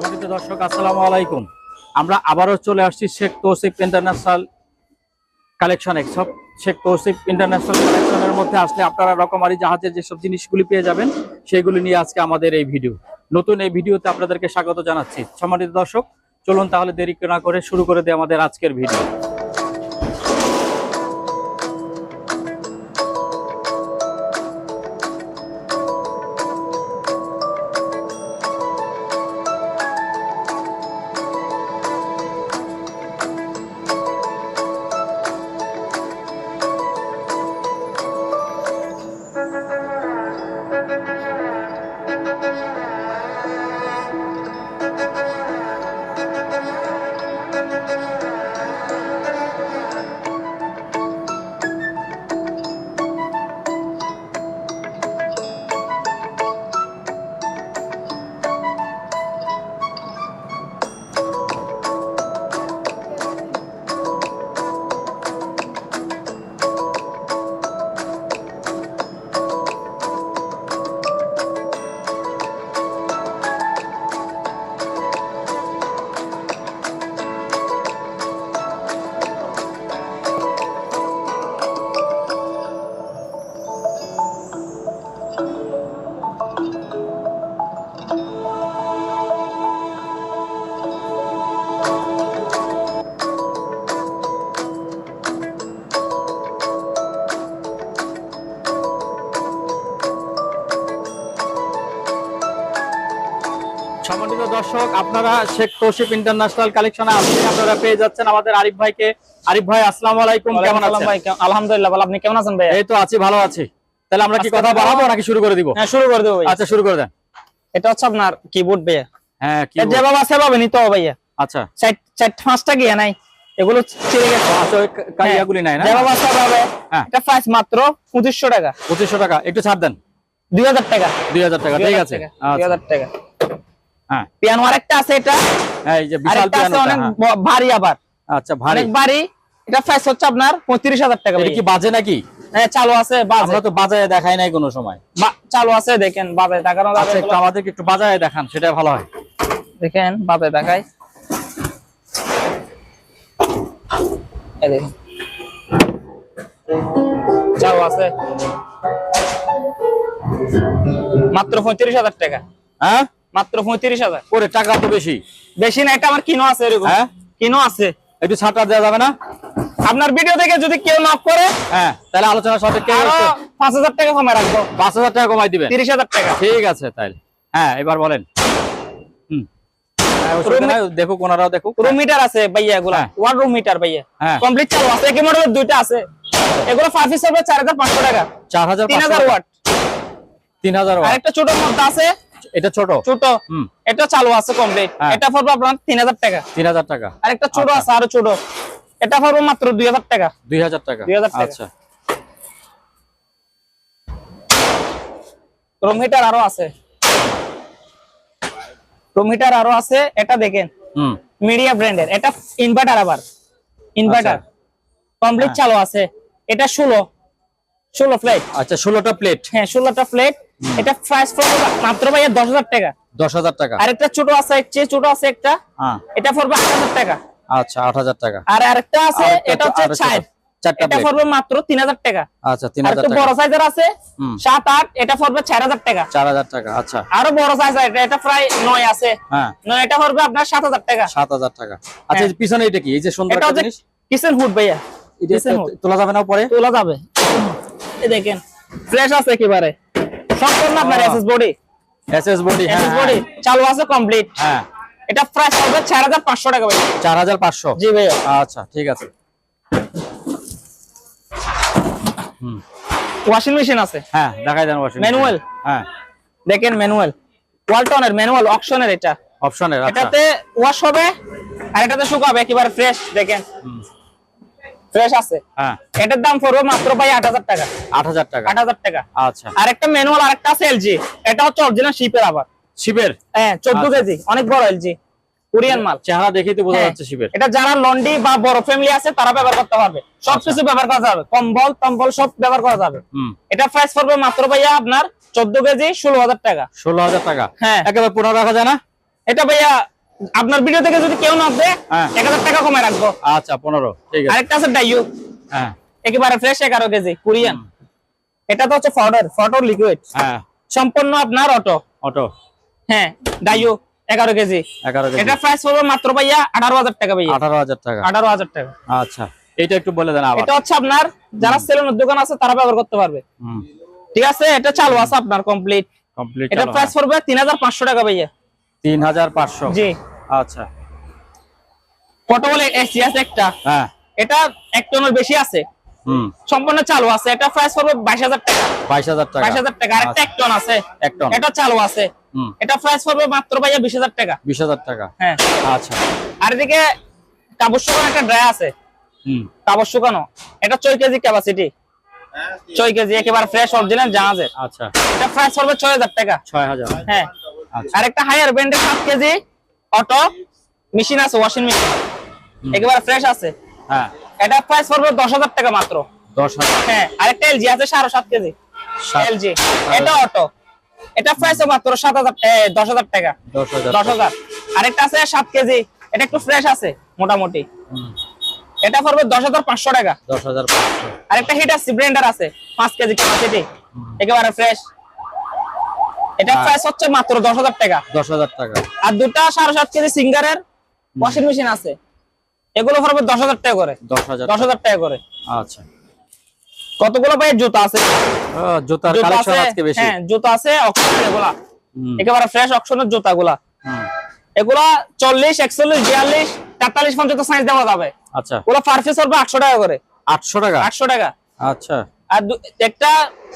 সম্মানিত দর্শক, আসসালামু আলাইকুম। আমরা আবারও চলে আসছি শেখ তৌসিফ ইন্টারন্যাশনাল কালেকশন সব শেখ তৌসিফ ইন্টারন্যাশনাল কালেকশনের মধ্যে আসলে আপনারা রকমারি জাহাজের যেসব জিনিসগুলি পেয়ে যাবেন, সেগুলি নিয়ে আজকে আমাদের এই ভিডিও। নতুন এই ভিডিওতে আপনাদেরকে স্বাগত জানাচ্ছি। সম্মানিত দর্শক, চলুন তাহলে দেরি না করে শুরু করে দিই আমাদের আজকের ভিডিও। দর্শক আপনারা শেখ তৌসিফ ইন্টারন্যাশনাল কালেকশনে আসলে আপনারা পেয়ে যাচ্ছেন আমাদের আরিফ ভাইকে। আরিফ ভাই আসসালামু আলাইকুম কেমন আছেন? ভাই আলহামদুলিল্লাহ ভালো। আপনি কেমন আছেন ভাই এই তো আছি ভালো আছি। তাহলে আমরা কি কথা বাড়াবো নাকি শুরু করে দিব? হ্যাঁ শুরু করে দেবো ভাই আচ্ছা শুরু করে দেন। এটা হচ্ছে আপনার কিবোর্ড ভাইয়া। হ্যাঁ কি যেভাবে আছে ভাবে নিতে হবে ভাইয়া। আচ্ছা। চার চার পাঁচটা গিয়া নাই এগুলো ছিঁড়ে গেছে। আচ্ছা কাইয়াগুলি নাই না? যেভাবে আছে ভাবে হ্যাঁ। এটা প্রাইস মাত্র পঁচিশশো টাকা। পঁচিশশো টাকা একটু ছাড় দেন। দুই হাজার টাকা। দুই হাজার টাকা ঠিক আছে। দুই আচ্ছা। হাজার টাকা। হ্যাঁ পিয়ানো আরেকটা আছে এটা। হ্যাঁ, এই যে বিশাল আছে পিয়ানোটা অনেক হ্যাঁ। ভারী আবার। আচ্ছা ভারী। অনেক ভারী। এটা প্রাইস হচ্ছে আপনার পঁয়ত্রিশ হাজার টাকা এটা কি বাজে নাকি? হ্যাঁ চালু আছে বাজে। আমরা তো বাজায় দেখাই নাই কোনো সময়। চালু আছে দেখেন বাজে। দেখানো যাবে আচ্ছা একটু আমাদেরকে একটু বাজায় দেখান সেটা ভালো হয়। দেখেন বাজে দেখাই। এই দেখেন। চালু আছে। মাত্র পঁয়ত্রিশ হাজার টাকা। হ্যাঁ? মাত্র পঁয়ত্রিশ হাজার। ওরে টাকা তো বেশি। বেশি না এটা আমার কিনো আছে এরকম। হ্যাঁ? কিনো আছে। একটু ছাড়টা দেওয়া যাবে না? আপনার ভিডিও দেখে যদি কেউ নক করে হ্যাঁ তাহলে আলোচনার সাথে আরও পাঁচ হাজার টাকা কমে রাখব। পাঁচ হাজার টাকা কমাই দিবেন। তিরিশ হাজার টাকা। ঠিক আছে তাইলে। হ্যাঁ এবার বলেন। হুম। হ্যাঁ, অসুবিধা নাই, দেখুক ওনারাও দেখুক। রুম মিটার আছে ভাইয়া এগুলা। ওয়ান রুম মিটার ভাইয়া। কমপ্লিট চালু আছে। একই মডেলের দুইটা আছে। এগুলো ফাইভ পিস চার হাজার পাঁচশো টাকা। চার হাজার তিন হাজার ওয়াট তিন হাজার ওয়াট আরেকটা ছোট মধ্যে আছে। এটা ছোট? ছোট। এটা চালু আছে কমপ্লিট হ্যাঁ। এটা পড়বে আপনার তিন হাজার টাকা। তিন হাজার টাকা। আরেকটা ছোট আচ্ছা। আছে আরও ছোট। এটা পড়বে মাত্র দুই হাজার টাকা। দুই হাজার টাকা। 2000 টাকা। আচ্ছা। রুম হিটার আরও আছে। রুম হিটার আরও আছে। এটা দেখেন। হুম। মিডিয়া ব্র্যান্ডের। এটা ইনভার্টার আবার। ইনভার্টার আচ্ছা। কমপ্লিট চালু আছে। এটা ষোলো। ষোলো প্লেট আচ্ছা ষোলোটা প্লেট হ্যাঁ ষোলোটা প্লেট এটা মাত্র ভাইয়া দশ হাজার টাকা। দশ হাজার টাকা। আরেকটা ছোট আছে চেয়ে ছোট আছে একটা। হ্যাঁ। এটা পড়বে আট হাজার টাকা। আচ্ছা আট হাজার টাকা। আর আরেকটা আছে এটা হচ্ছে আরও ছোট। ছাই চারটা এটা পড়বে মাত্র তিন হাজার টাকা। আচ্ছা তিন হাজার বড় সাইজের আছে সাত আট এটা পড়বে চার হাজার টাকা। চার হাজার টাকা আচ্ছা। আরও বড় সাইজ এটা প্রায় নয় আছে। হ্যাঁ। নয় এটা পড়বে আপনার সাত হাজার টাকা। সাত হাজার টাকা। আচ্ছা পিছনে এটা কি? এই যে সুন্দর একটা কিচেন হুড ভাইয়া। তোলা যাবে না পরে তোলা যাবে। দেখেন। ফ্রেশ আছে একেবারে। সম্পূর্ণ আপনার SS body SS body SS body চালু আছে কমপ্লিট হ্যাঁ। এটা প্রাইস হাজার পাঁচশো টাকা ভাই। চার হাজার পাঁচশো? জি ভাইয়া। আচ্ছা ঠিক আছে। হুম। ওয়াশিং মেশিন আছে। হ্যাঁ দেখাই দেন ওয়াশিং Manual? হ্যাঁ। দেখেন ম্যানুয়াল ওয়ালটনের ম্যানুয়াল অপশনের এটা। অপশনের আচ্ছা। এটাতে ওয়াশ হবে আর এটাতে শুকাবে একেবারে ফ্রেশ দেখেন। হুম, ফ্রেশ আছে? হ্যাঁ। এটার দাম পড়বে মাত্র ভাই আট হাজার টাকা। আট হাজার টাকা। আট হাজার টাকা। আচ্ছা। আর একটা ম্যানুয়াল আর একটা আছে এলজি এটা হচ্ছে অরিজিনাল শিপের আবার। শিবের হ্যাঁ চোদ্দ আচ্ছা। কেজি। অনেক বড় এলজি কোরিয়ান মাল। চেহারা দেখেই তো বোঝা হ্যাঁ। যাচ্ছে শিবের এটা যারা লন্ডি বা বড় ফ্যামিলি আছে তারা ব্যবহার করতে পারবে সবকিছু ব্যবহার করা যাবে। কম্বল টম্বল সব ব্যবহার করা যাবে। এটা প্রাইস পড়বে মাত্র ভাইয়া আপনার চোদ্দ কেজি ষোলো হাজার টাকা। ষোলো হাজার টাকা। হ্যাঁ। একেবারে পনেরো রাখা যায় না? এটা ভাইয়া আপনার ভিডিও থেকে যদি কেউ নক দেয় হ্যাঁ। এক হাজার টাকা কমে রাখব। আচ্ছা পনেরো। ঠিক আছে। আরেকটা আছে ডাইউ হ্যাঁ। একেবারে ফ্রেশ এগারো কেজি কোরিয়ান এটা তো হচ্ছে ফডার ফডর লিকুইড হ্যাঁ। সম্পূর্ণ আপনার অটো অটো হ্যাঁ ডাইউ এগারো কেজি। এগারো কেজি। এটা প্রাইস পড়বে মাত্র ভাইয়া আঠারো হাজার টাকা ভাইয়া। আঠারো হাজার টাকা। আঠারো হাজার টাকা। আচ্ছা এটা একটু বলে দেন আবার। এটা হচ্ছে আপনার যারা সেলুনের দোকান আছে তারা ব্যবহার করতে পারবে। ঠিক আছে এটা চালু আছে আপনার কমপ্লিট কমপ্লিট এটা প্রাইস পড়বে তিন হাজার পাঁচশো টাকা ভাইয়া। তিন হাজার পাঁচশো। জি। আচ্ছা। পটবল এসি আছে একটা? হ্যাঁ। এটা এক টনের বেশি আছে। হুম। সম্পূর্ণ চালু আছে। এটা প্রাইস পড়বে বাইশ হাজার টাকা। বাইশ হাজার টাকা। বাইশ হাজার টাকা। আরেকটা এক টন আছে। এক টন। এটা চালু আছে। হুম। এটা প্রাইস পড়বে মাত্র ভাইয়া বিশ হাজার টাকা। বিশ হাজার টাকা। হ্যাঁ। আচ্ছা। আর এদিকে কাপড় শুকানো একটা ড্রাই আছে। হুম। কাপড় শুকানো। এটা ছয় কেজি ক্যাপাসিটি ছয় কেজি একেবারে ফ্রেশ অরিজিনাল জাহাজের। আচ্ছা। এটা প্রাইস পড়বে ছয় হাজার টাকা। ছয় হাজার। হ্যাঁ। আচ্ছা। আর একটা হায়ার ব্র্যান্ডের সাত কেজি। অটো মেশিন আছে ওয়াশিং মেশিন একেবারে ফ্রেশ আছে। হ্যাঁ। এটা প্রাইস পড়বে দশ হাজার টাকা মাত্র। দশ হাজার। হ্যাঁ আরেকটা এলজি আছে সাড়ে সাত কেজি। এলজি এটা অটো। এটা প্রাইস মাত্র সাত হাজার এ, টাকা। দশ হাজার। দশ হাজার। আরেকটা আছে সাত কেজি। এটা একটু ফ্রেশ আছে মোটামুটি। এটা পড়বে দশ হাজার পাঁচশো টাকা। দশ হাজার পাঁচশো। আরেকটা হিটার আছে ব্লেন্ডার আছে পাঁচ কেজি ক্যাপাসিটি একেবারে ফ্রেশ এটা হ্যাঁ। প্রাইস হচ্ছে মাত্র দশ হাজার টাকা। দশ হাজার টাকা। আর দুটা সাড়ে সাত কেজি সিঙ্গারের ওয়াশিং মেশিন আছে। এগুলো পড়বে দশ হাজার টাকা করে। দশ হাজার দশ হাজার টাকা করে। আচ্ছা। কতগুলো ভাই জুতা আছে? জুতার কালেকশন আজকে বেশি। হ্যাঁ জুতা আছে অকশনের এগুলা। একেবারে ফ্রেশ অকশনের জুতা গুলা হুম, এগুলা চল্লিশ একচল্লিশ বিয়াল্লিশ তেতাল্লিশ পঞ্চাশ সাইজ দেওয়া যাবে। আচ্ছা। ওগুলো পার পিস পড়বে আটশো টাকা করে। আটশো টাকা? আটশো টাকা। আচ্ছা। আর একটা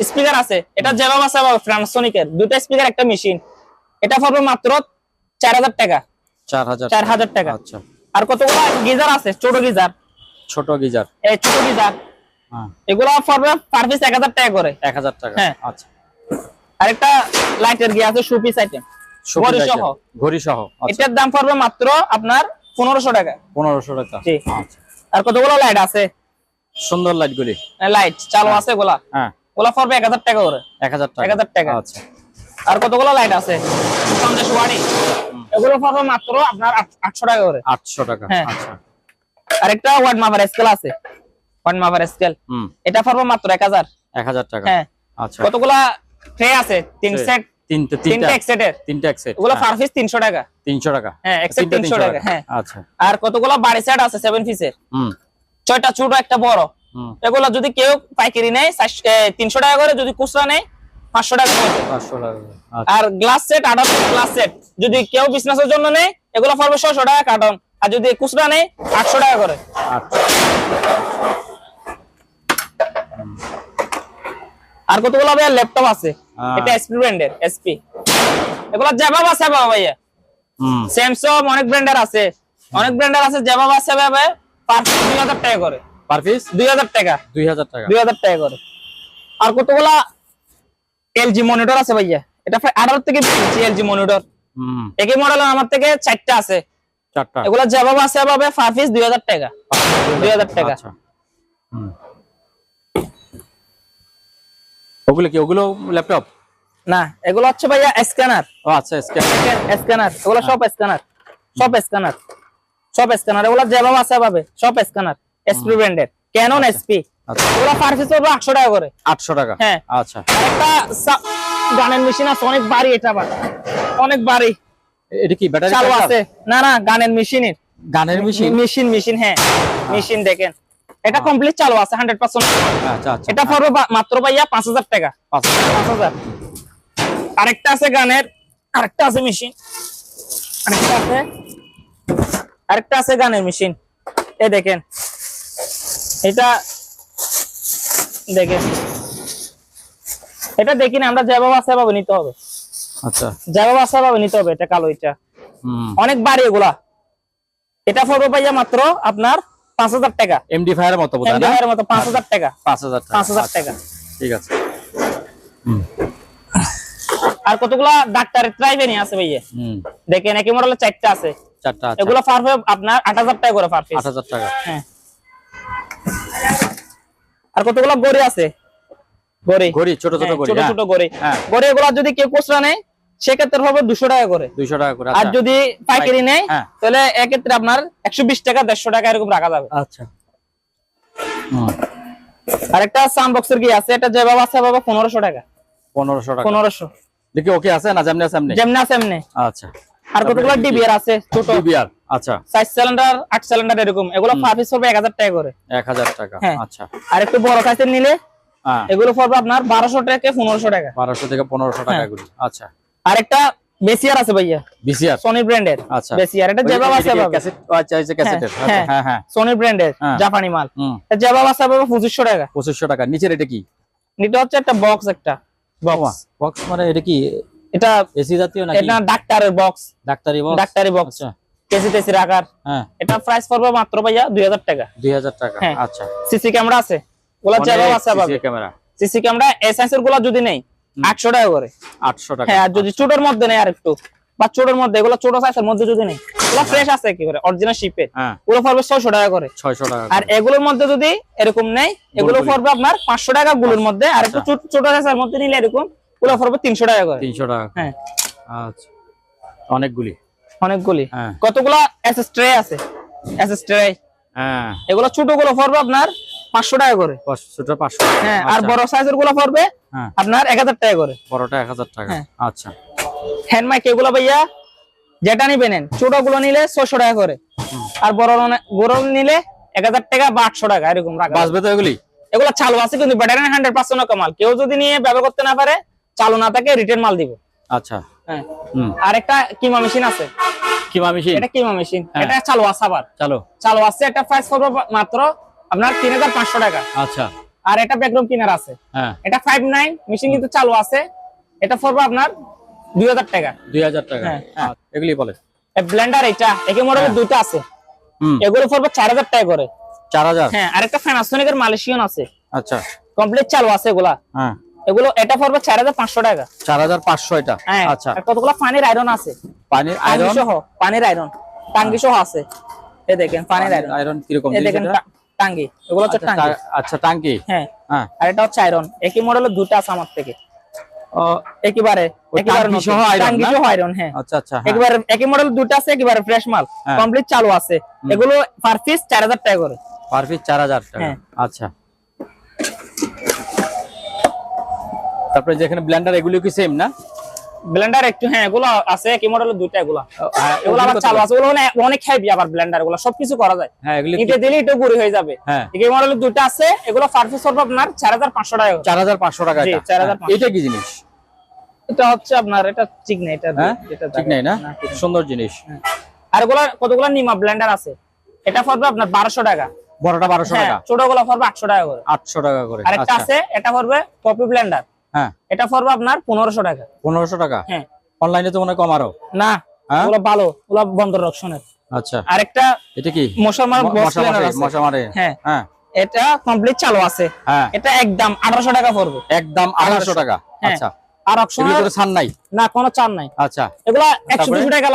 স্পিকার আছে এটা যেভাবে আছে ফ্রান্সনিকের দুটা স্পিকার একটা মেশিন এটা পড়বে মাত্র চার হাজার টাকা। চার হাজার টাকা। আচ্ছা। আর কতগুলো গিজার আছে? ছোট গিজার। ছোট গিজার। এই ছোট গিজার। হ্যাঁ। এগুলো পড়বে পার পিস এক হাজার টাকা করে। এক হাজার টাকা। হ্যাঁ। আচ্ছা। আরেকটা লাইটের গিয়ে আছে সুপিস আইটেম ঘড়ি সহ। ঘড়ি সহ আচ্ছা। এটার দাম পড়বে মাত্র আপনার পনেরোশো টাকা। পনেরোশো টাকা। জি। আচ্ছা। আর কতগুলো লাইট আছে? সুন্দর লাইট গুলি। লাইট চালু আছে গোলা। হ্যাঁ। গোলা পড়বে এক হাজার টাকা করে। এক হাজার টাকা। 1000 টাকা। আচ্ছা। আর কতগুলো লাইট আছে? পঞ্চাশ ওয়ারি। এগুলো পড়বে মাত্র আপনার আট- আটশো টাকা করে। আটশো টাকা। হ্যাঁ। আচ্ছা। আরেকটা ওয়াট মাপার স্কেল আছে। ওয়াট মাপার স্কেল হুম। এটা পড়বে মাত্র এক হাজার। এক হাজার টাকা। হ্যাঁ। আচ্ছা। কতগুলা ট্রে আছে? তিন সেট তিনটে তিনটা। এক সেটের তিনটা এক সেট ওগুলো পার পিস তিনশো টাকা। তিনশো টাকা। হ্যাঁ এক সেট তিনটা তিনশো টাকা হ্যাঁ। আচ্ছা। আর কতগুলো বাড়ি সেট আছে? সেভেন পিসের হুম। ছয়টা ছোট একটা বড়। এগুলো যদি কেউ পাইকারি নেয় তিনশো টাকা করে যদি খুচরা নেয় পাঁচশো টাকা করে। আচ্ছা। আর গ্লাস সেট আঠারো গ্লাস সেট যদি কেউ বিজনেসের জন্য নেয় এগুলো পড়বে ছশো টাকা কার্টন আর যদি খুচরা নেয় আটশো টাকা করে। আচ্ছা। আর কতগুলো ভাইয়া? ল্যাপটপ আছে। হ্যাঁ। এটা এসপি ব্র্যান্ডের এসপি এগুলো যেভাবে আছে বাবা ভাইয়া স্যামসং অনেক ব্র্যান্ডের আছে। অনেক ব্র্যান্ডের আছে যেভাবে আছে ভাবে পার দুই হাজার টাকা করে। Per piece? দুই হাজার টাকা। দুই হাজার টাকা। দুই হাজার টাকা করে। আর কতগুলা এলজি মনিটর আছে ভাইয়া? এটা প্রায় আঠারো থেকে এলজি মনিটর একই মডেলের আমার থেকে চারটা আছে। চারটা। এগুলো যেভাবে আছে এভাবে পার পিস দুই হাজার টাকা। দুই হাজার টাকা। আচ্ছা। ওগুলো কি? ওগুলো ল্যাপটপ না এগুলো হচ্ছে ভাইয়া স্ক্যানার ও আচ্ছা স্ক্যান স্ক্যানার এগুলো সব স্ক্যানার সব স্ক্যানার সব স্ক্যানার এগুলো যেভাবে আছে এভাবে সব স্ক্যানার এসপি ব্র্যান্ডের ক্যানন এসপি আচ্ছা। এগুলো পার পিস পড়বে আটশো টাকা করে। আটশো টাকা? হ্যাঁ। আচ্ছা। সা- গানের মেশিন আছে অনেক ভারী এটা আবার। অনেক ভারী এটা কি ব্যাটারি চালু আছে। না না গানের মেশিনের গানের মেশিন মেশিন মেশিন হ্যাঁ। মেশিন দেখেন। এটা কমপ্লিট চালু আছে হান্ড্রেড পার্সেন্ট আচ্ছা আচ্ছা। এটা পড়বে মাত্র ভাইয়া পাঁচ হাজার টাকা। আচ্ছা পাঁচ হাজার। আরেকটা আছে গানের আরেকটা আছে মেশিন আরেকটা আছে আরেকটা আছে গানের মেশিন। এ দেখেন। এটা দেখেন। এটা দেখি না আমরা যেভাবে আছে সেভাবে নিতে হবে। আচ্ছা। যেভাবে আছে সেভাবে নিতে হবে এটা কালো এটা। অনেক বাড়ি এগুলা। এটা পড়বে পাইয়া মাত্র আপনার পাঁচ হাজার টাকা। এমডি ফায়ারের মতো বোধ না? মতো পাঁচ হাজার টাকা। পাঁচ হাজার টাকা। আচ্ছা, টাকা। ঠিক আছে। আর কতগুলা ডাক্তারের ট্রাইভেনি আছে ভাইয়া? দেখেন একই মডেলের চারটা আছে। চারটা এগুলো পার আপনার আট হাজার টাকা করে পার পিস আট হাজার টাকা। হ্যাঁ। আর কতগুলো গড়ি আছে? গড়ি। ঘড়ি ছোট ছোট ছোট। ছোট গড়ি। গড়ি এগুলো যদি কেউ নেয় সেক্ষেত্রে হবে দুশো টাকা করে। দুইশো টাকা করে আর আচ্ছা। যদি পাইকারি নেয় হ্যাঁ। তাহলে এক্ষেত্রে আপনার একশো বিশ টাকা দেড়শো টাকা এরকম রাখা যাবে। আচ্ছা। আর একটা কি আছে? এটা আছে পনেরোশো টাকা। পনেরোশো টাকা। পনেরোশো। দেখি ওকে আছে না যেমনি আছে এমনি যেমনি আছে এমনি আচ্ছা। আর কতগুলো ডিবিআর আছে? ছোট বিআর আচ্ছা। সাইজ সিলিন্ডার আট সিলিন্ডার এরকম। এগুলো পার পিস পড়বে এক হাজার টাকা করে। এক হাজার টাকা হ্যাঁ। আচ্ছা। আর একটু বড় সাইজের নিলে হ্যাঁ। এগুলো পড়বে আপনার বারোশো টাকা পনেরোশো টাকা। বারোশো থেকে পনেরোশো টাকা হ্যাঁ। এগুলি আচ্ছা। আর একটা বেসিয়ার আছে ভাইয়া। বিসিআর সনি ব্র্যান্ডের আচ্ছা। বেসিয়ার। এটা যেভাবে আছে ক্যাসেট আচ্ছা এই যে ক্যাসেটের হ্যাঁ, আচ্ছা, হ্যাঁ। হ্যাঁ। সনি ব্র্যান্ডের। জাপানি মাল। এটা যেভাবে আছে পঁচিশশো টাকা। পঁচিশশো টাকা। নিচের এটা কি? এটা হচ্ছে একটা বক্স একটা। বক্স বক্স মানে এটা কি? এটা এসি জাতীয় নাকি? এটা ডাক্তারের বক্স ডাক্তারি বক্স ডাক্তারি বক্স আচ্ছা। কেসি টেসি রাখার। হ্যাঁ। এটা প্রাইস পড়বে মাত্র ভাইয়া দুই হাজার টাকা। দুই হাজার টাকা। হ্যাঁ। আচ্ছা। সিসি ক্যামেরা আছে। যেভাবে আছে সেভাবে ক্যামেরা সিসি ক্যামেরা এসএসএরগুলা যদি নেই হুম। আটশো টাকা করে। আটশো টাকা। হ্যাঁ আর যদি ছোটোর মধ্যে নেই আর একটু বা ছোটোর মধ্যে এগুলো ছোট সাইজের মধ্যে যদি নেই ওগুলো ফ্রেশ আছে একেবারে অরিজিনাল শিপের হ্যাঁ। ওগুলো পড়বে ছয়শো টাকা করে। ছয়শো টাকা আর এগুলোর মধ্যে যদি এরকম নেই এগুলো। পড়বে আপনার পাঁচশো টাকা গুলোর মধ্যে আর একটু আচ্ছা। ছোট ছোট সাইজের মধ্যে নিলে এরকম ওগুলো পড়বে তিনশো টাকা করে। তিনশো টাকা হ্যাঁ। আচ্ছা। অনেকগুলি অনেকগুলি কতগুলা এসএস ট্রে আছে? এসএস ট্রে হ্যাঁ। এগুলো ছোটগুলো পড়বে আপনার পাঁচশো টাকা করে। হ্যাঁ আর বড় সাইজেরগুলো পড়বে আপনার এক হাজার টাকা করে। বড়টা এক হাজার টাকা। আচ্ছা। হ্যান্ড মাইক এগুলো ভাইয়া যেটা নিবে নেন। ছোটগুলো নিলে ছয়শো টাকা করে। আর বড় বড় নিলে এক হাজার টাকা বা আটশো টাকা এরকম রাখা। বাঁচবে তো এগুলি? এগুলো চালু আছে কিন্তু ব্যাটারি হান্ড্রেড পার্সেন্ট কামাল কেউ যদি নিয়ে ব্যবহার করতে না পারে চালু না থাকে রিটার্ন মাল দিব। আচ্ছা। হ্যাঁ। হুম। আর একটা কিমা মেশিন আছে। কিমা মেশিন এটা কিমা মেশিন হ্যাঁ। এটা চালু আছে আবার। চলো। চালু আছে এটা প্রাইস পড়বে মাত্র আপনার তিন হাজার পাঁচশো টাকা। আচ্ছা। আর এটা ব্যাকগ্রাউন্ড কিনার আছে। হ্যাঁ। এটা ফাইভ নাইন মেশিন কিন্তু চালু আছে। এটা পড়বে আপনার দুই হাজার টাকা। দুই হাজার টাকা। হ্যাঁ, হ্যাঁ। আচ্ছা, এগুলি বলে। ব্লেন্ডার এটা একই মডেলের হ্যাঁ। দুইটা আছে। হুম। এগুলো পড়বে চার হাজার টাকা করে। চার হাজার? হ্যাঁ আরেকটা ফ্যানাসোনিকের মালয়েশিয়ান আছে। আচ্ছা। কমপ্লিট চালু আছে এগুলা। হ্যাঁ। এগুলো এটা পড়বে চার হাজার পাঁচশো টাকা। চার হাজার পাঁচশো এটা? হ্যাঁ আচ্ছা। আর কতগুলো? পানির আয়রন আছে। পানির আয়রন সহ পানির আয়রন টাঙ্গি সহ আছে। এই দেখেন পানির আয়রন আয়রন কীরকম? এই দেখেন টাঙ্গি। এগুলো হচ্ছে আচ্ছা, টাঙ্গি। আচ্ছা টাঙ্কি হ্যাঁ। হ্যাঁ। আর এটা হচ্ছে আয়রন একই মডেলের দুটো আছে আমার থেকে। একেবারে একেবারে সহ iron টাঙ্কি সহ আয়রন হ্যাঁ। আচ্ছা আচ্ছা হ্যাঁ। একেবারে একই মডেল দুটো আছে একেবারে ফ্রেশ মাল। হ্যাঁ। কমপ্লিট চালু আছে। এগুলো পার পিস চার হাজার টাকা করে। পার পিস চার হাজার টাকা। হ্যাঁ। আচ্ছা। তারপরে যেখানে ব্লেন্ডার এগুলো কি সেম না? ব্লেন্ডার একটু হ্যাঁ এগুলো আছে একই মডেল দুটো এগুলো। হ্যাঁ, এগুলো আবার চালু আছে ওগুলো মানে অনেক হেভি আবার ব্লেন্ডারগুলো সবকিছু করা যায়। হ্যাঁ এগুলি ইটে দিলে ইটে গুড়ি হয়ে যাবে। হ্যাঁ। এই মডেলের দুটো আছে এগুলো পার পিস পড়বে আপনার চার হাজার পাঁচশো টাকা করে। চার হাজার পাঁচশো টাকা জি, এটা। 4,500 হ্যাঁ, এটা কি জিনিস? এটা হচ্ছে আপনার এটা ঠিক নেই এটা হ্যাঁ? এটা ঠিক নেই না? ঠিক সুন্দর জিনিস। আর এগুলো কতগুলো নিমা ব্লেন্ডার আছে? এটা পড়বে আপনার বারোশো টাকা। বড়টা বারোশো হ্যাঁ টাকা? ছোটগুলো পড়বে আটশো টাকা করে। আটশো টাকা করে আরেকটা আচ্ছা। আছে এটা পড়বে কপি ব্লেন্ডার হ্যাঁ। এটা পড়বে আপনার পনেরোশো টাকা। পনেরোশো টাকা? হ্যাঁ। অনলাইনে তো মনে হয় কম আরও। না হ্যাঁ? ওগুলো ভালো ওগুলো বন্ধ রক্ষণের আচ্ছা। আরেকটা এটা কি? মশা মারে মশা মারে। হ্যাঁ। হ্যাঁ। এটা কমপ্লিট চালু আছে। হ্যাঁ। এটা একদম আঠারোশো টাকা পড়বে। একদম আঠারোশো টাকা। হ্যাঁ। আচ্ছা। আর এগুলো ছাড় নাই? না কোনো চার নাই। আচ্ছা। এগুলা টাকা।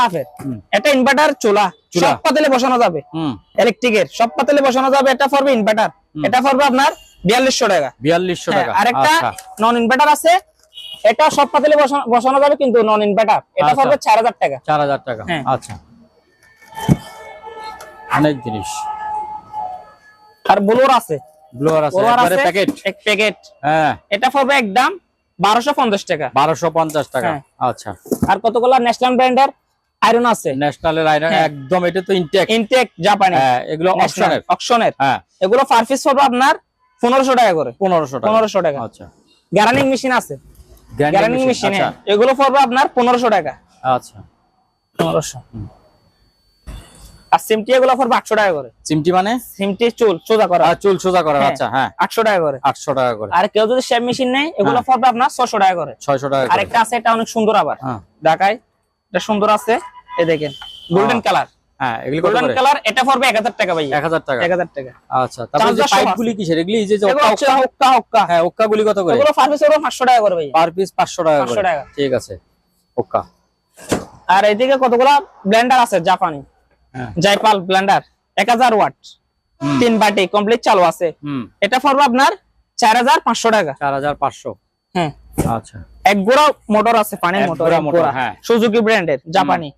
এটা ইনভার্টার চুলা। সব পাতিলে বসানো যাবে। হুম। ইলেকট্রিকের সব পাতিলে বসানো যাবে এটা পড়বে ইনভার্টার এটা পড়বে আপনার বিয়াল্লিশশো টাকা। বিয়াল্লিশশো হ্যাঁ, টাকা। আরেকটা আচ্ছা। নন ইনভার্টার আছে। এটা সব পাতিলে বসানো- যাবে কিন্তু নন ইনভার্টার এটা আচ্ছা। পড়বে চার হাজার টাকা। চার হাজার টাকা। হ্যাঁ। আচ্ছা। অনেক জিনিস। আর ব্লোর আছে। ব্লোয়ার আছে একবারে প্যাকেট। এক প্যাকেট। হ্যাঁ। এটা পড়বে একদম বারোশো পঞ্চাশ টাকা। বারোশো পঞ্চাশ টাকা। হ্যাঁ। আচ্ছা। আর কতগুলো ন্যাশনাল ব্র্যান্ডের আয়রন আছে? ন্যাশনালের আয়রন। একদম এটা তো ইনটেক ইনটেক জাপানি হ্যাঁ এগুলো অপশনের অপশনের হ্যাঁ। এগুলো পার পিস পড়বে আপনার পনেরোশো টাকা করে। পনেরোশো টাকা। পনেরোশো টাকা। আচ্ছা। গ্যারানিং মেশিন আছে। গ্যারানিং মেশিন আচ্ছা। এগুলো পড়বে আপনার পনেরোশো টাকা। আচ্ছা। পনেরোশো। আর সিমটি এগুলো পড়বে আটশো টাকা করে। চিমটি মানে? সিমটি চুল সোজা করা। চুল সোজা করা হ্যাঁ। আচ্ছা হ্যাঁ। আটশো টাকা করে। আটশো টাকা করে। আর কেউ যদি মেশিন নেয় এগুলো হ্যাঁ। পড়বে আপনার ছশো টাকা করে। ছয়শো টাকা আরেকটা আছে এটা অনেক সুন্দর আবার। হ্যাঁ। ঢাকায় এটা সুন্দর আছে। এই দেখেন গোল্ডেন কালার হ্যাঁ এগুলি কত করে? কালার এটা পড়বে টাকা ভাই এক হাজার টাকা। এক হাজার টাকা। আচ্ছা তারপরে যে কিসের এগুলি যে যে ওক্কা- হ্যাঁ ওক্কা কত করে? এগুলো পার পিস পড়বে পাঁচশো টাকা করে ভাই পার পিস পাঁচশো টাকা 500 টাকা। ঠিক আছে ওক্কা আর এইদিকে কতগুলো? ব্লেন্ডার আছে জাপানি। জাইপাল ব্লেন্ডার এক হাজার ওয়াট। তিন বাটি কমপ্লিট চালু আছে। এটা পড়বে আপনার চার হাজার পাঁচশো টাকা। চার হাজার পাঁচশো। হ্যাঁ। আচ্ছা। এক গোড়া মোটর আছে পানির মোটর হ্যাঁ। সুজুকি ব্র্যান্ডের জাপানি।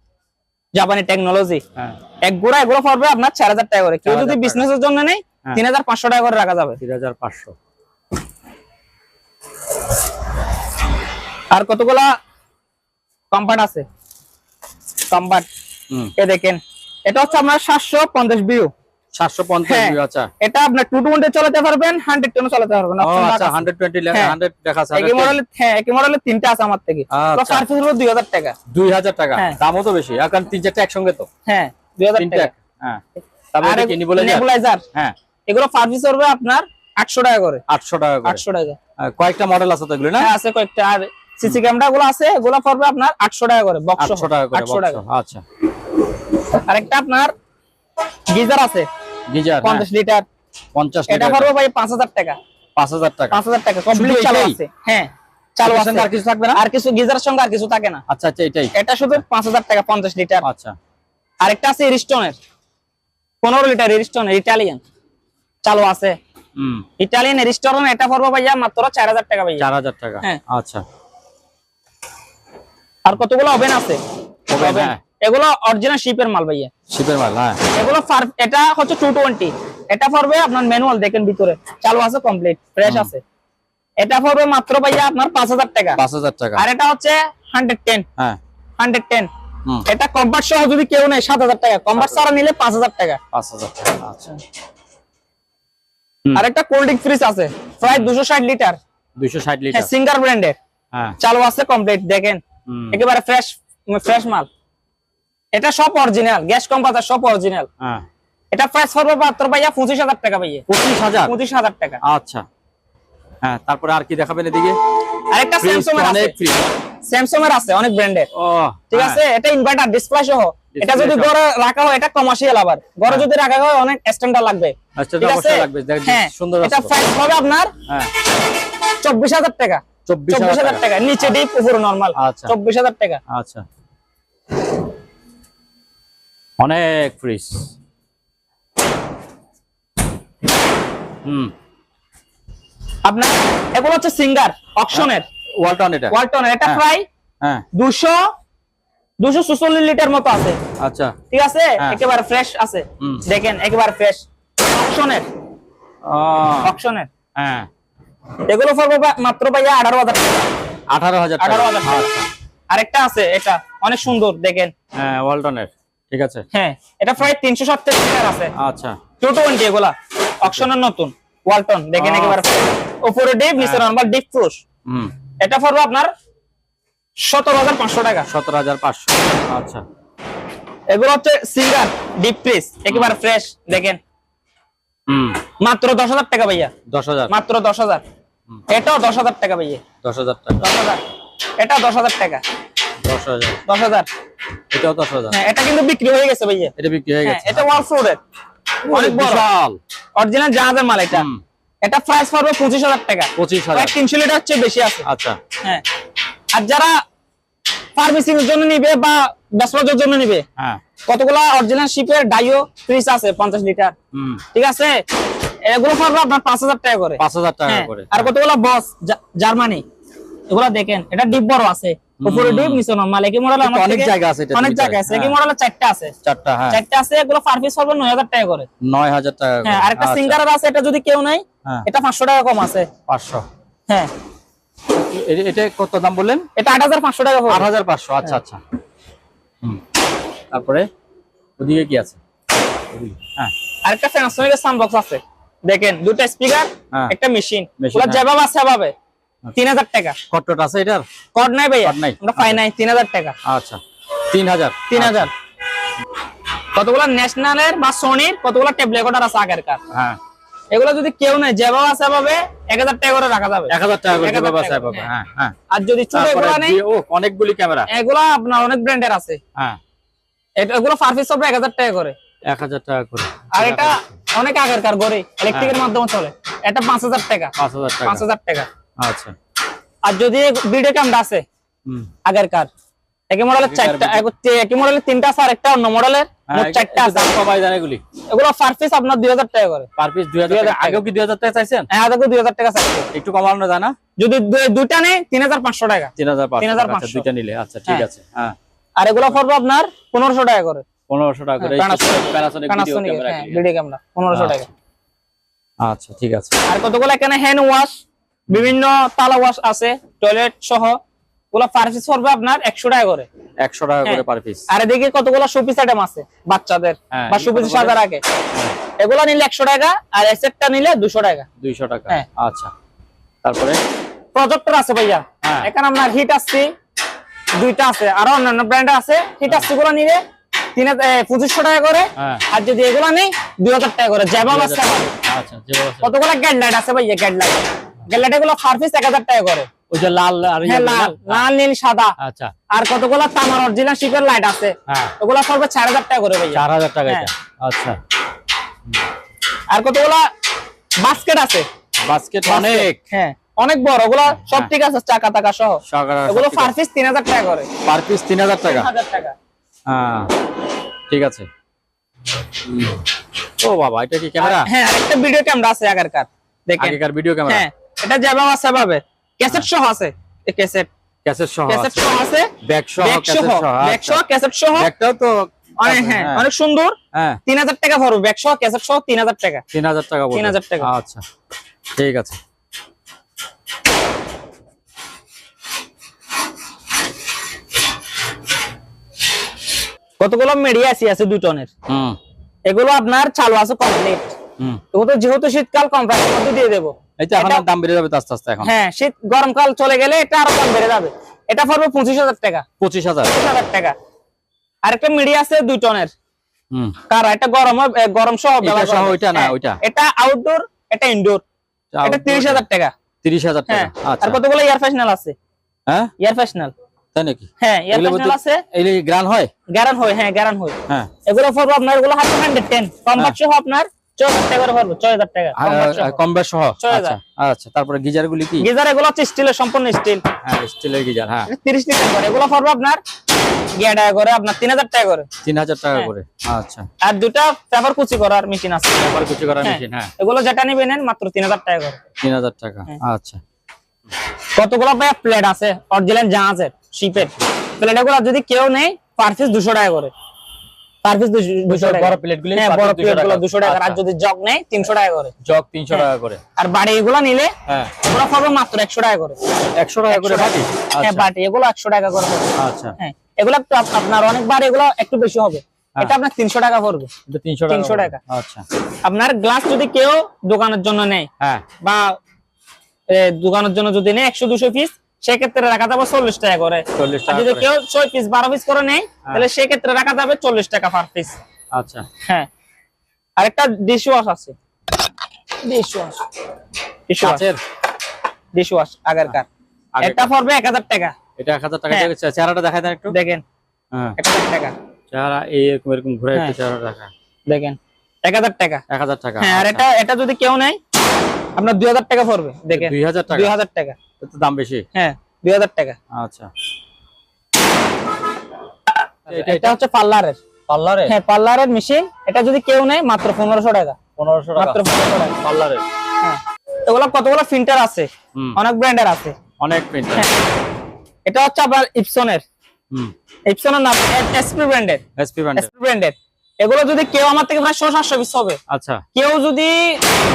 জাপানি টেকনোলজি হ্যাঁ। এক গোড়া এগুলো পড়বে আপনার চার হাজার টাকা করে। কেউ যদি বিজনেস বিজনেসের জন্য নেই হ্যাঁ। তিন হাজার পাঁচশো টাকা করে রাখা যাবে। তিন হাজার পাঁচশো। আর কতগুলা কম্পার্ট আছে? কম্পার্ট এ দেখেন এটা হচ্ছে আপনার সাতশো পঞ্চাশ বিউ। হ্যাঁ। আচ্ছা। এটা আপনার টু টোয়েন্টি চালাতে পারবেন হান্ড্রেড চালাতে পারবেন। আচ্ছা হ্যাঁ। মডেলের হ্যাঁ তিনটা আছে আমার থেকে। আচ্ছা। পিস হলো দুই হাজার টাকা। দুই হাজার টাকা। দামও তো বেশি তিন চারটা একসঙ্গে তো। হ্যাঁ দুই হাজার টাকা। হ্যাঁ। হ্যাঁ। এগুলো পিস হবে আপনার আটশো টাকা করে। আটশো টাকা করে। আটশো টাকা। কয়েকটা মডেল আছে তো এগুলো না? আছে কয়েকটা। আর সিসি ক্যামেরা গুলো আছে এগুলো পড়বে আপনার আটশো টাকা করে বক্স আটশো টাকা করে আটশো টাকা। আচ্ছা। আরেকটা আপনার গিজার আছে। গিজার পঞ্চাশ লিটার। পঞ্চাশ এটা লিটার। পড়বে ভাই পাঁচ হাজার টাকা। পাঁচ হাজার টাকা। পাঁচ হাজার টাকা কমপ্লিট চালু আছে। হ্যাঁ চালু আছে। আর কিছু থাকবে না? আর কিছু গিজারের সঙ্গে আর কিছু থাকে না। আচ্ছা আচ্ছা এটাই। এটা শুধু পাঁচ হাজার টাকা পঞ্চাশ লিটার। আচ্ছা। আরেকটা আছে রিস্টনের পনেরো লিটার রিস্টনের ইটালিয়ান চালু আছে। হুম। ইটালিয়ান রিস্টন এটা পড়বে ভাইয়া মাত্র চার হাজার টাকা ভাইয়া। চার হাজার টাকা। হ্যাঁ। আচ্ছা। আর কতগুলো ওভেন আছে? Oven। হ্যাঁ। এগুলো অরিজিনাল শিপের মাল ভাইয়া। শিপের মাল হ্যাঁ। এগুলো এটা হচ্ছে টু টোয়েন্টি এটা পড়বে আপনার ম্যানুয়াল দেখেন ভিতরে। চালু আছে কমপ্লিট ফ্রেশ আছে। এটা পড়বে মাত্র ভাইয়া আপনার পাঁচ হাজার টাকা। পাঁচ হাজার টাকা। আর এটা হচ্ছে হান্ড্রেড টেন হ্যাঁ। হান্ড্রেড টেন হুম। এটা কম্পার্ট সহ যদি কেউ নেয় সাত হাজার টাকা। কম্পার্ট ছাড়া নিলে পাঁচ হাজার টাকা। পাঁচ হাজার টাকা আচ্ছা। আর একটা কোল্ড ড্রিঙ্ক ফ্রিজ আছে। প্রায় দুশো ষাট লিটার দুইশো ষাট হ্যাঁ লিটার সিঙ্গার ব্র্যান্ডের হ্যাঁ। চালু আছে কমপ্লিট দেখেন। একেবারে ফ্রেশ ফ্রেশ মাল। এটা সব অরিজিনাল গ্যাস কম্পাসার সব অরিজিনাল হ্যাঁ। এটা প্রাইস পড়বে মাত্র ভাইয়া পঁচিশ হাজার টাকা ভাইয়া। পঁচিশ হাজার? পঁচিশ হাজার টাকা। আচ্ছা। হ্যাঁ তারপরে আর কি দেখাবেন এদিকে? আরেকটা স্যামসাং এর আছে। স্যামসাং এর আছে অনেক ব্র্যান্ডের ও ঠিক হ্যাঁ, আছে? এটা ইনভার্টার ডিসপ্লে সহ। এটা যদি। ঘরে রাখা হয় এটা কমার্শিয়াল আবার। ঘরে হ্যাঁ। যদি রাখা হয় অনেক স্ট্যান্ডার্ড লাগবে। আচ্ছা, ঠিক আছে? হ্যাঁ। সুন্দর এটা। প্রাইস হবে আপনার হ্যাঁ। চব্বিশ হাজার টাকা। চব্বিশ চব্বিশ হাজার টাকা। নিচে ডিপ উপরে নর্মাল আচ্ছা। চব্বিশ হাজার টাকা। আচ্ছা। অনেক ফ্রিজ। হুম। আপনার এগুলো হচ্ছে সিঙ্গার অকশনের। ওয়ালটন এটা। ওয়ালটন এটা হ্যাঁ। প্রায় হ্যাঁ। চুচল্লিশ লিটার মতো আছে। আচ্ছা। ঠিক আছে? হ্যাঁ। একেবারে ফ্রেশ আছে। দেখেন একেবারে ফ্রেশ অকশনের। আহ, অকশনের। হ্যাঁ। এগুলো পড়বে মাত্র ভাইয়া আঠারো হাজার টাকা। আঠারো হাজার টাকা। আঠারো হাজার। আরেকটা আছে এটা অনেক সুন্দর দেখেন। হ্যাঁ ওয়ালটনের। ঠিক আছে? হ্যাঁ এটা প্রায় তিনশো সত্তর লিটার আছে। আচ্ছা। টু টোয়েন্টি এগুলা। অকশনের নতুন ওয়ালটন দেখেন। একেবারে। fresh। উপরে ডিপ নিচে। নর্মাল ডিপ ফ্রুশ হুম। এটা পড়বে আপনার সতেরো হাজার পাঁচশো টাকা। সতেরো হাজার পাঁচশো। আচ্ছা। এগুলো হচ্ছে সিঙ্গার ডিপ ফ্রিজ একেবারে ফ্রেশ দেখেন। হুম। মাত্র দশ হাজার টাকা ভাইয়া। দশ হাজার। মাত্র দশ হাজার। এটাও দশ হাজার টাকা ভাইয়া। দশ হাজার টাকা। দশ হাজার। এটা দশ হাজার টাকা। দশ হাজার। দশ হাজার? এটাও দশ হাজার। হ্যাঁ এটা কিন্তু বিক্রি হয়ে গেছে ভাইয়া। এটা বিক্রি হয়ে হ্যাঁ গেছে। এটা ওয়াল ফ্লোরের অনেক বিশাল। অরিজিনাল জাহাজের মাল এটা। এটা প্রাইস পড়বে পঁচিশ হাজার টাকা। পঁচিশ হাজার। তিনশো লিটার হচ্ছে বেশি আছে। আচ্ছা। হ্যাঁ। আর যারা ফার্মেসিং এর জন্য নিবে বা ব্যবসার জন্য নিবে হ্যাঁ। কতগুলা অরিজিনাল শিপের ডাইও ফ্রিজ আছে পঞ্চাশ লিটার। ঠিক আছে? এগুলো পড়বে আপনার পাঁচ হাজার টাকা করে। পাঁচ হাজার টাকা হ্যাঁ, করে। আর কতগুলো বস জার্মানি এগুলো দেখেন এটা ডিপ বড় আছে। উপরে ডিপ নিচে নরমাল একই মডেল আমার অনেক জায়গা আছে এটার অনেক জায়গা আছে। একই হ্যাঁ। মডেলের চারটা আছে। চারটা হ্যাঁ। চারটা আছে এগুলো পার পিস পড়বে নয় হাজার টাকা করে। নয় হাজার টাকা করে। হ্যাঁ আরেকটা আচ্ছা, সিঙ্গার আছে এটা যদি কেউ নাই হ্যাঁ। এটা পাঁচশো টাকা কম আছে। পাঁচশো। হ্যাঁ। এটা কত দাম বললেন? এটা আট হাজার পাঁচশো টাকা আট পড়বে হাজার পাঁচশো আচ্ছা আচ্ছা। হুম। তারপরে ওদিকে কি আছে? হ্যাঁ। আরেকটা স্যামসাং এর সাউন্ড বক্স আছে। দেখেন দুটো স্পিকার হ্যাঁ। একটা মেশিন হ্যাঁ। যেভাবে আছে সেভাবে। তিন হাজার টাকা। কট্টট আছে এটার? কড নাই কর্ড নাই। আমরা পাই নাই তিন হাজার টাকা। আচ্ছা তিন হাজার। তিন হাজার। কতগুলো ন্যাশনালের বা সোনির কতগুলো টেপ রেকর্ডার আছে আগের কার হ্যাঁ। এগুলো যদি কেউ নেই যেভাবে আছে সেভাবে এক হাজার টাকা করে রাখা যাবে। এক হাজার টাকা করে যেভাবে আছে এভাবে, হ্যাঁ হ্যাঁ। আর যদি ছোট এগুলো নেই ও অনেকগুলি ক্যামেরা। এগুলো আপনার অনেক ব্র্যান্ডের আছে। হ্যাঁ। এটা- এগুলো পার পিস হবে এক হাজার টাকা করে। এক হাজার টাকা করে। আর এটা অনেক আগের কার গড়ে ইলেকট্রিকের মাধ্যমে চলে। এটা পাঁচ হাজার টাকা। পাঁচ হাজার টাকা। পাঁচ হাজার টাকা। আচ্ছা। আর যদি ভিডিও ক্যামেরা আছে হুম। আগের কার? একই মডেলের চারটা একই মডেলের তিনটা আছে আর একটা অন্য মডেলের হ্যাঁ, চারটা আছে। কমাই দেন এগুলি। এগুলো পার পিস আপনার দুই হাজার টাকা করে। পার পিস দুই হাজার 2000 টাকা আগেও কি দুই হাজার টাকা চাইছেন? হ্যাঁ দুই হাজার টাকা চাইছে। একটু কমানো যায় না যদি দুইটা নেই তিন হাজার পাঁচশো টাকা। তিন হাজার পাঁচশো 3500 আচ্ছা, দুইটা নিলে। আচ্ছা ঠিক হ্যাঁ। আছে। হ্যাঁ। আর এগুলো পড়বে আপনার পনেরোশো টাকা করে। পনেরোশো টাকা করে। Panasonic video camera video camera পনেরোশো টাকা। আচ্ছা ঠিক আছে। আর কতগুলো এখানে হ্যান্ড ওয়াশ বিভিন্ন তালা ওয়াশ আছে টয়লেট সহ। ওগুলো পার পিস পড়বে আপনার একশো টাকা করে। একশো টাকা করে হ্যাঁ। পার পিস আর এদিকে কতগুলো শোপিস আইটেম আছে বাচ্চাদের? হ্যাঁ, বা শোপিস সাজার আগে। এগুলো নিলে একশো টাকা আর এসেটটা নিলে দুশো টাকা। দুইশো টাকা। হ্যাঁ। আচ্ছা। তারপরে? প্রজেক্টর আছে ভাইয়া। হ্যাঁ। এখানে আপনার হিট আসছে দুইটা আছে। আরও অন্যান্য ব্র্যান্ড আছে। হিট আসছে গুলো নিলে তিন পঁচিশশো টাকা করে। হ্যাঁ। আর যদি এগুলো নেই দুই হাজার টাকা করে। জ্যাবাব আছে কতগুলো গ্যাড লাইট আছে ভাইয়া গ্যাড লাইট পিস এক হাজার টাকা করে। ওই যে লাল ইয়ে হ্যাঁ। লাল লাল নীল সাদা। আচ্ছা। আর কতগুলো তামার অরিজিনাল শিপের লাইট আছে। হ্যাঁ। ওগুলো পড়বে চার হাজার টাকা করে ভাইয়া। চার হাজার টাকা হ্যাঁ। আচ্ছা। আর কতগুলো বাস্কেট আছে? বাস্কেট অনেক। হ্যাঁ। অনেক বড় ওগুলো সব হ্যাঁ। ঠিক আছে চাকা টাকা সহ। পার পিস টাকা করে। পার পিস টাকা। হ্যাঁ। ঠিক আছে। ও বাবা এটা কি ক্যামেরা? হ্যাঁ আরেকটা ভিডিও ক্যামেরা আছে আগেরকার। দেখেন। আগেকার ভিডিও ক্যামেরা হ্যাঁ। এটা যাবে আছে ভাবে ক্যাসেট সহ আছে। ক্যাসেট। ক্যাসেট সহ ক্যাসেট সহ আছে। ব্যাগ সহ ব্যাগ ক্যাসেট সহ আচ্ছা। ক্যাসেট সহ। ব্যাগটাও তো অনেক হ্যাঁ অনেক সুন্দর। হ্যাঁ। তিন হাজার টাকা পড়বে। ব্যাগ সহ ক্যাসেট সহ তিন হাজার টাকা। তিন হাজার টাকা বলবে। 3000 টাকা। আচ্ছা ঠিক আছে। কতগুলো মেডিয়াসি আছে দুই টনের? হুম। এগুলো আপনার চালু আছে কমপ্লিট। এগুলো যেহেতু শীতকাল কম প্রাইসের মধ্যে দিয়ে দেবো। এখন দাম বেড়ে যাবে আস্তে আস্তে এখন? হ্যাঁ শীত গরমকাল চলে গেলে এটা আরও কম বেড়ে যাবে। এটা পড়বে পঁচিশ হাজার টাকা। পঁচিশ হাজার? পঁচিশ হাজার টাকা। আরেকটা মিডিয়া আছে দুই টনের। হুম। কার? এটা গরম গরম সহ ওইটা না, হ্যাঁ, ওইটা। এটা আউটডোর এটা ইনডোর এটা তিরিশ হাজার টাকা। তিরিশ হাজার টাকা হ্যাঁ আচ্ছা। আর কতগুলো এয়ার ফ্যাশনাল আছে? হ্যাঁ? এয়ার তাই নাকি? হ্যাঁ এয়ার আছে। এই গ্রান হয়? গ্যারান হয় হ্যাঁ গ্যারান হয়। হ্যাঁ। এগুলো পড়ব আপনার এগুলো হাতে হান্ড্রেড টেন কম্পাক্ট সহ আপনার সহ ছয় আচ্ছা। আচ্ছা হ্যাঁ হ্যাঁ। তিরিশ লিটার করে। এগুলো পড়ব আপনার করে আপনার তিন হাজার টাকা করে। তিন হাজার টাকা হ্যাঁ। করে আচ্ছা। আর দুটা পেপার কুচি করার মেশিন আছে। ব্যাপার কুচি করার। মেশিন হ্যাঁ। এগুলো যেটা নিবেন মাত্র তিন হাজার টাকা করে। তিন হাজার টাকা। আচ্ছা। কতগুলো প্লেট আছে? অরিজিনাল জাহাজের শিপের প্লেট এগুলো যদি কেউ নেই পার পিস দুশো টাকা করে। পার পিস দুশো টাকা। বড় প্লেট হ্যাঁ বড় প্লেটগুলো টাকা। আর আচ্ছা। যদি জগ নেই তিনশো টাকা করে। জগ তিনশো হ্যাঁ। টাকা করে। আর বাড়ি এগুলো নিলে হ্যাঁ। ওগুলো পড়বে মাত্র একশো টাকা করে। একশো টাকা করে বাটি? হ্যাঁ আচ্ছা। বাটি এগুলো একশো টাকা করে আচ্ছা। হ্যাঁ এগুলো আপনার অনেক বার এগুলো একটু বেশি হবে। এটা আপনার তিনশো টাকা পড়বে। এটা তিনশো টাকা 300 টাকা। আচ্ছা। আপনার গ্লাস যদি কেউ দোকানের জন্য নেয় হ্যাঁ। বা দোকানের জন্য যদি নেয় একশো দুশো পিস সেক্ষেত্রে রাখা যাবে চল্লিশ টাকা করে। যদি কেউ ছয় পিস বারো পিস করে নেয় হ্যাঁ। তাহলে সেক্ষেত্রে রাখা যাবে চল্লিশ টাকা পার পিস আচ্ছা। হ্যাঁ। আরেকটা ডিশ ওয়াশ আছে। ডিশ ওয়াশ ডিশ ওয়াশ কাচের? ডিশ ওয়াশ আগেরকার। আগেরকার। এটা পড়বে এক হাজার টাকা। এটা এক হাজার টাকা হ্যাঁ। চেহারাটা দেখায় দেন একটু। দেখেন। হ্যাঁ। এক হাজার টাকা। চেহারা এরকম এরকম ঘুরে একটু। চেহারা দেখা। দেখেন। এক হাজার টাকা। এক হাজার টাকা। হ্যাঁ আর আচ্ছা। এটা এটা যদি কেউ নেয় আপনার দুই হাজার টাকা পড়বে। দেখেন। দুই হাজার টাকা। দুই হাজার টাকা। এত দাম বেশি? হ্যাঁ দুই হাজার টাকা। আচ্ছা। এটা হচ্ছে পার্লারের। পার্লারে হ্যাঁ পার্লারের মেশিন। এটা যদি কেউ নেয় মাত্র পনেরোশো টাকা। পনেরোশো টাকা। মাত্র পনেরোশো টাকা। পার্লারে হ্যাঁ। এগুলো কতগুলো ফিল্টার আছে? অনেক ব্র্যান্ডের আছে। অনেক প্রিন্টার হ্যাঁ। এটা হচ্ছে আপনার ইপসনের ইপসনের নাম এসপি ব্র্যান্ডের এসপি ব্র্যান্ডের এসপি ব্র্যান্ডের এগুলো যদি কেউ আমার থেকে প্রায় ছশো সাতশো পিস হবে। আচ্ছা। কেউ যদি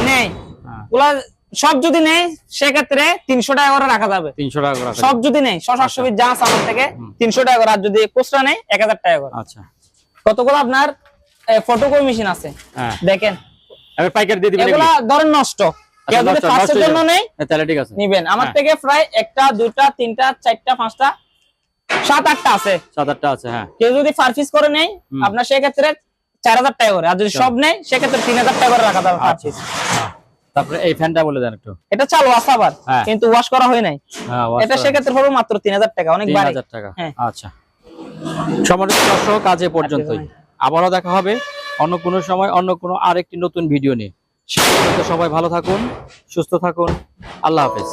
নেয় হ্যাঁ। ওগুলা সব যদি নেই সেক্ষেত্রে তিনশো টাকা করে রাখা যাবে। তিনশো টাকা করে সব যদি নেই ছশো সাতশো যা আছে আমার থেকে তিনশো টাকা করে। আর যদি খুচরা নেই এক হাজার টাকা করে। আচ্ছা। কতগুলো আপনার ফটোকপি মেশিন আছে? হ্যাঁ। দেখেন। আমি দিয়ে দিবেন এগুলা ধরেন নষ্ট। জন্য নেই হ্যাঁ, তাহলে ঠিক আছে। নিবেন। আমার হ্যাঁ। থেকে প্রায় একটা দুইটা তিনটা চারটা পাঁচটা সাত আটটা আছে। সাত আটটা আছে হ্যাঁ। কেউ যদি করে নেই আপনার সেক্ষেত্রে চার হাজার টাকা করে। আর যদি সব নেই সেক্ষেত্রে তিন হাজার টাকা করে রাখা যাবে আচ্ছা। তারপরে এই ফ্যানটা বলে দেন একটু। এটা চালু আছে আবার হ্যাঁ। কিন্তু ওয়াশ করা হয় নাই। হ্যাঁ এটা সেক্ষেত্রে হবে মাত্র তিন হাজার টাকা অনেক বাড়ি। টাকা। হ্যাঁ। আচ্ছা। সম্মানিত দর্শক আজ পর্যন্তই। আবারও দেখা হবে অন্য কোনো সময় অন্য কোনো আরেকটি নতুন ভিডিও নিয়ে। সে পর্যন্ত সবাই ভালো থাকুন সুস্থ থাকুন। আল্লাহ হাফেজ।